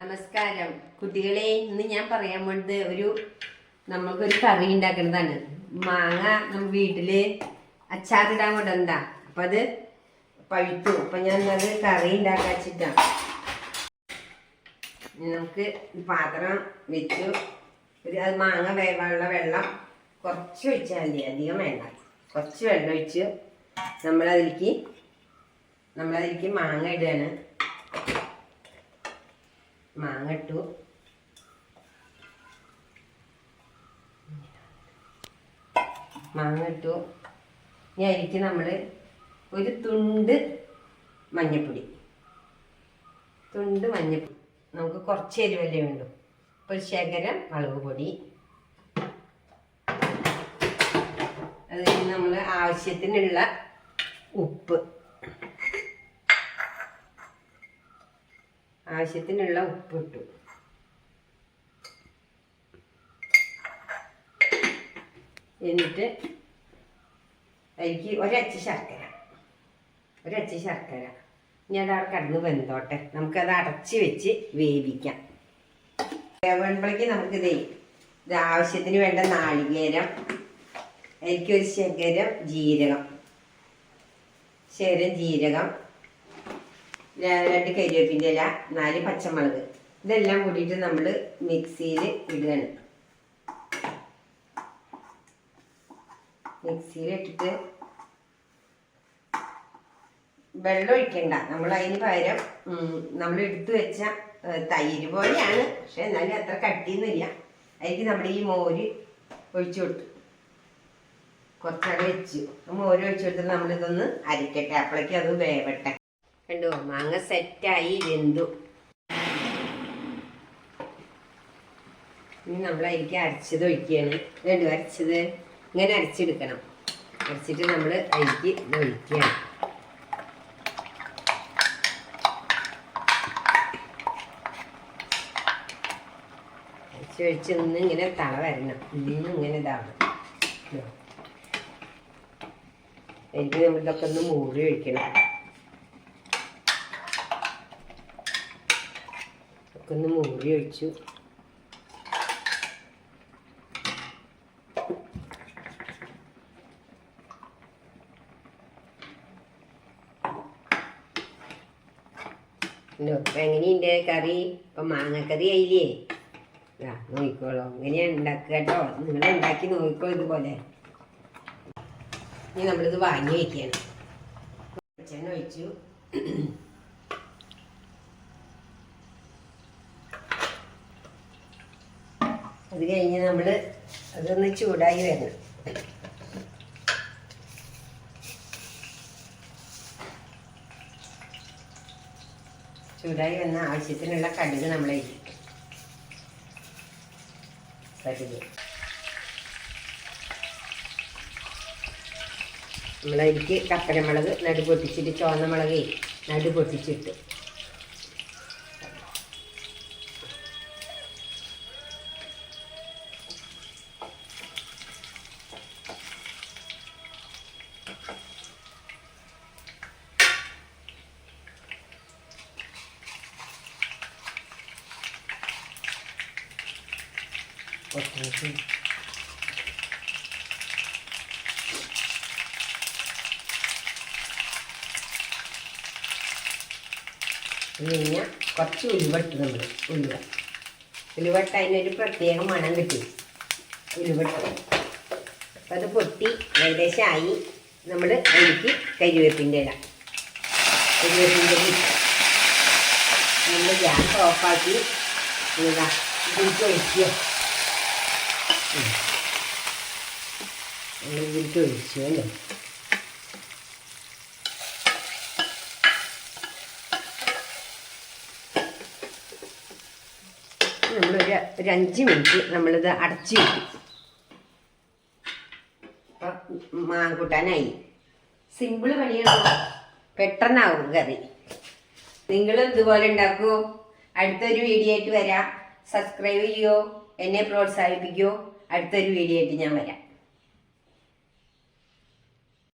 നമസ്കാരം. കുട്ടികളെ ഇന്ന് ഞാൻ പറയാൻ വേണ്ടത് ഒരു നമുക്കൊരു കറി ഉണ്ടാക്കുന്നതാണ്. മാങ്ങ നമ്മ വീട്ടിൽ അച്ചാറിടാൻ കൊണ്ടെന്താ അപ്പൊ അത് പഴുത്തു. അപ്പൊ ഞാൻ അത് കറി ഉണ്ടാക്കാൻ വെച്ചിട്ടാ. നമുക്ക് പാത്രം വെച്ചു. ഒരു അത് മാങ്ങ വേവാനുള്ള വെള്ളം കുറച്ച് ഒഴിച്ചാൽ മതി. അധികം വേണ്ട. കുറച്ച് വെള്ളം ഒഴിച്ച് നമ്മളതിലേക്ക് നമ്മളതിലേക്ക് മാങ്ങ ഇടുകയാണ് മാങ്ങ ഇട്ടു. മാങ്ങ ഇട്ടു. ഇനി അതിലേക്ക് നമ്മൾ ഒരു തുണ്ട് മഞ്ഞപ്പൊടി. തുണ്ട് മഞ്ഞപ്പൊടി. നമുക്ക് കുറച്ച് എരിവല്ലേ വേണ്ടു. ഒരു ശകലം മുളക് പൊടി. അത് കഴിഞ്ഞ് നമ്മൾ ആവശ്യത്തിനുള്ള ഉപ്പ്. ആവശ്യത്തിനുള്ള ഉപ്പിട്ടു. എന്നിട്ട് എനിക്ക് ഒരച്ച് ശർക്കര. ഒരച്ച് ശർക്കര. ഇനി അത് അവിടെ കിടന്ന് വെന്തോട്ടെ. നമുക്കത് അടച്ച് വെച്ച് വേവിക്കാം. വേവുമ്പോഴേക്ക് നമുക്കിത് ഇത് ആവശ്യത്തിന് വേണ്ട നാളികേരം എനിക്കൊരു ശകരം ജീരകം. ശകരം ജീരകം. രണ്ട് കരിവേപ്പിന്റെ ഇല നാല് പച്ചമുളക്. ഇതെല്ലാം കൂടിയിട്ട് നമ്മൾ മിക്സിയിൽ ഇടുകയാണ്. മിക്സിയിൽ ഇട്ടിട്ട് വെള്ളം ഒഴിക്കണ്ട. നമ്മൾ അതിന് പകരം നമ്മൾ എടുത്തു വെച്ച തൈര് പോലെയാണ്. പക്ഷെ എന്നാലും അത്ര കട്ടിയൊന്നുമില്ല. അതിലേക്ക് നമ്മൾ ഈ മോര് ഒഴിച്ചു കൊടുത്തു. കുറച്ചവിടെ വെച്ചു. മോര് ഒഴിച്ചു കൊടുത്തിട്ട് നമ്മളിതൊന്ന് അരിക്കട്ടെ. അപ്പോഴേക്കും അത് വേവട്ടെ. കണ്ടോ? മാങ്ങ സെറ്റായി വെന്തു. ഇനി നമ്മൾ അതിലേക്ക് അരച്ചത് ഒഴിക്കുകയാണ്. രണ്ട് അരച്ചത്. ഇങ്ങനെ അരച്ചെടുക്കണം. അരച്ചിട്ട് നമ്മൾ അതിലേക്ക് ഇത് ഒഴിക്കുകയാണ്. അരച്ച് ഒഴിച്ച് നിന്ന് ഇങ്ങനെ തള വരണം. ഇന്നും ഇങ്ങനെ ഇതാവണം. എനിക്ക് ഇതൊക്കെ ഒന്ന് മൂടി ഒഴിക്കണം. ഒന്ന് മൂടി ഒഴിച്ചു. എങ്ങനെയുണ്ട് കറി? ഇപ്പൊ മാങ്ങക്കറി ആയില്ലേ? ആ നോക്കിക്കോളൂ. എങ്ങനെയാണ് ഉണ്ടാക്കുക കേട്ടോ? നിങ്ങൾ ഉണ്ടാക്കി നോക്കിക്കോ ഇതുപോലെ. ഇനി നമ്മളിത് വാങ്ങി വെക്കുകയാണ് വെളിച്ചെണ്ണ ഒഴിച്ചു. അത് കഴിഞ്ഞ് നമ്മൾ അതൊന്ന് ചൂടായി വരണം. ചൂടായി വന്ന ആവശ്യത്തിനുള്ള കടുക് നമ്മൾ കടുക്. നമ്മളതിലേക്ക് കപ്പരമുളക് നടു പൊട്ടിച്ചിട്ട് ചുവന്ന മുളകേ നടു പൊട്ടിച്ചിട്ട് പൊട്ടിച്ച് പിന്നെ കുറച്ച് ഉലുവട്ട് നമ്മൾ ഉലുവ ഉലുവട്ട് അതിനൊരു പ്രത്യേക മണം കിട്ടി. ഉലുവട്ട് അപ്പം അത് പൊട്ടി ഏകദേശം ആയി നമ്മൾ അതിലേക്ക് കരിവേപ്പിന്റെ ഇടാം കരിവേപ്പിന്റെ ഇട്ടു. നമ്മൾ ഗ്യാസ് ഓഫാക്കി ഇതാ ഇതിലേക്ക് ഒഴിക്കുക ഇതിലേക്ക് നമ്മളൊരു ഒരു അഞ്ച് മിനിറ്റ് നമ്മളിത് അടച്ചു വെക്കും. അപ്പം മാങ്കൂട്ടാനായി. സിമ്പിൾ പണിയാണോ പെട്ടെന്നാവും കറി. നിങ്ങളും ഇതുപോലെ ഉണ്ടാക്കുമോ അടുത്തൊരു വീഡിയോ ആയിട്ട് വരാം. സബ്സ്ക്രൈബ് ചെയ്യോ. എന്നെ പ്രോത്സാഹിപ്പിക്കൂ. അടുത്തൊരു വീഡിയോ ആയിട്ട് ഞാൻ വരാം.